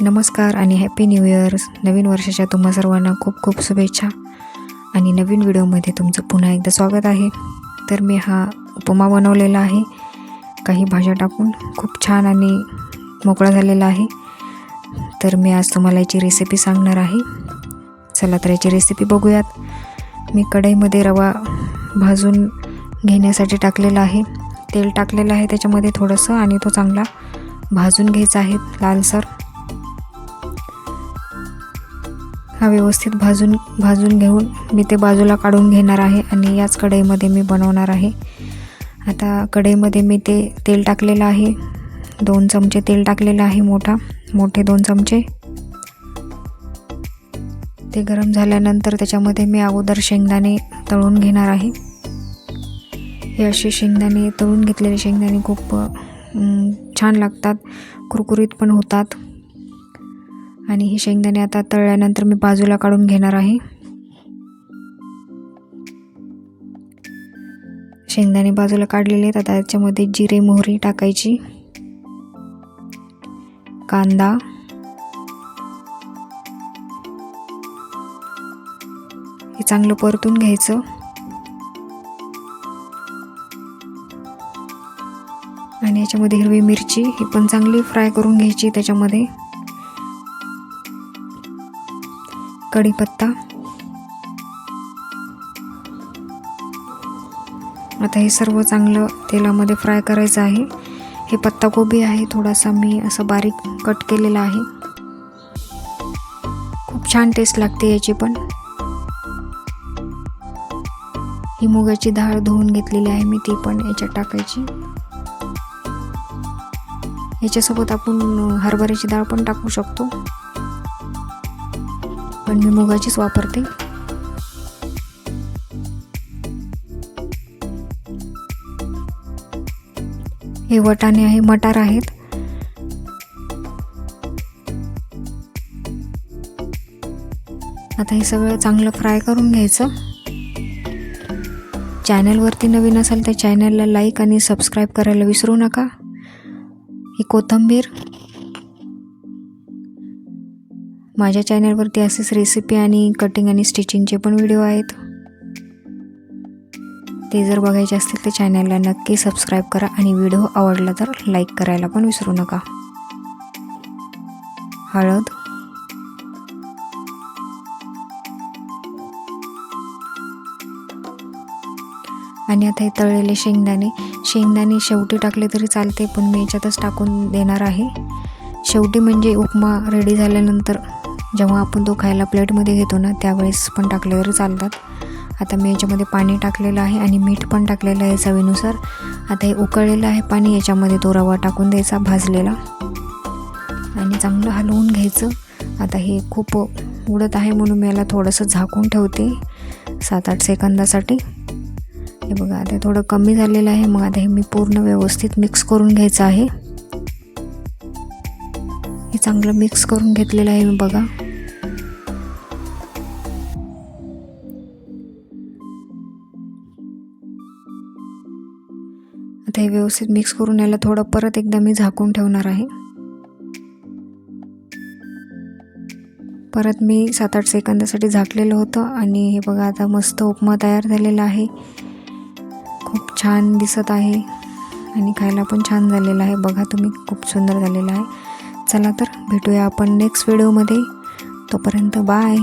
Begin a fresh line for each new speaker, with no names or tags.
नमस्कार आणि happy new year नवीन वर्षाच्या तुम्हा सर्वांना खूप खूप शुभेच्छा. आणि नवीन व्हिडिओमध्ये तुमचं पुन्हा एकदा स्वागत आहे. तर मी हा उपमा बनवलेला आहे. काही भाज्या टाकून खूप छान आणि मोकळा झालेला आहे. तर मी आज तुम्हाला याची रेसिपी सांगणार आहे. चला तर याची रेसिपी बघूयात. मी कढईमध्ये रवा भाजून घेण्यासाठी टाकलेला आहे. तेल टाकलेलं आहे त्याच्यामध्ये थोडंसं आणि तो चांगला भाजून घ्यायचा आहे. लालसर. हा व्यवस्थित भाजून भाजून घेऊन मी ते बाजूला काढून घेणार आहे आणि याच कढईमध्ये मी बनवणार आहे. आता कढईमध्ये मी ते तेल टाकलेलं आहे. दोन चमचे तेल टाकलेलं आहे मोठा मोठे दोन चमचे. ते गरम झाल्यानंतर त्याच्यामध्ये मी अगोदर शेंगदाणे तळून घेणार आहे. हे असे शेंगदाणे तळून घेतलेले शेंगदाणे खूप छान लागतात कुरकुरीत पण होतात. आणि हे शेंगदाणे आता तळल्यानंतर मी बाजूला काढून घेणार आहे. शेंगदाणे बाजूला काढलेले आहेत. आता याच्यामध्ये जिरे मोहरी टाकायची. कांदा. हे चांगलं परतून घ्यायचं. आणि याच्यामध्ये हिरवी मिरची ही पण चांगली फ्राय करून घ्यायची त्याच्यामध्ये. कढीपत्ता. आता हे सर्व चांगलं तेलामध्ये फ्राय करायचं आहे. हे पत्ताकोबी आहे थोडासा मी असं बारीक कट केलेला आहे. खूप छान टेस्ट लागते याची पण. ही मुगाची डाळ धुवून घेतलेली आहे मी ती पण याच्यात टाकायची. याच्यासोबत आपण हरभऱ्याची डाळ पण टाकू शकतो. पण मी मुगाचीच वापरते. हे वटाणे आहे मटार आहेत. आता हे सगळं चांगलं फ्राय करून घ्यायचं. चॅनलवरती नवीन असाल तर चॅनलला लाईक आणि सबस्क्राईब करायला विसरू नका. ही कोथिंबीर माझ्या चॅनलवरती असेच रेसिपी आणि कटिंग आणि स्टिचिंगचे पण व्हिडिओ आहेत. ते जर बघायचे असतील तर चॅनलला नक्की सबस्क्राईब करा आणि व्हिडिओ आवडला तर लाईक करायला पण विसरू नका. हळद. आणि आता हे तळलेले शेंगदाणे. शेंगदाणे शेवटी टाकले तरी चालते पण मी याच्यातच टाकून देणार आहे. शेवटी म्हणजे उपमा रेडी झाल्यानंतर जेव्हा आपण तो खायला प्लेटमध्ये घेतो ना त्यावेळेस पण टाकले तरी चालतात. आता मी याच्यामध्ये पाणी टाकलेलं आहे आणि मीठ पण टाकलेलं आहे चवीनुसार. आता हे उकळलेलं आहे पाणी याच्यामध्ये तो रवा टाकून द्यायचा भाजलेला. आणि चांगलं हलवून घ्यायचं. आता हे खूप उडत आहे म्हणून मी याला थोडंसं झाकून ठेवते सात आठ सेकंदासाठी. हे बघा आता थोडं कमी झालेलं आहे मग आता हे मी पूर्ण व्यवस्थित मिक्स करून घ्यायचं आहे. हे चांगलं मिक्स करून घेतलेलं आहे मी बघा. आता हे व्यवस्थित मिक्स करून याला थोडं परत एकदा मी झाकून ठेवणार आहे. परत मी सात आठ सेकंदासाठी झाकलेलं होतं आणि हे बघा आता मस्त उपमा तयार झालेला आहे. खूप छान दिसत आहे आणि खायला पण छान झालेलं आहे. बघा तुम्ही खूप सुंदर झालेलं आहे. चला तर भेटूया आपण नेक्स्ट व्हिडिओमध्ये तोपर्यंत बाय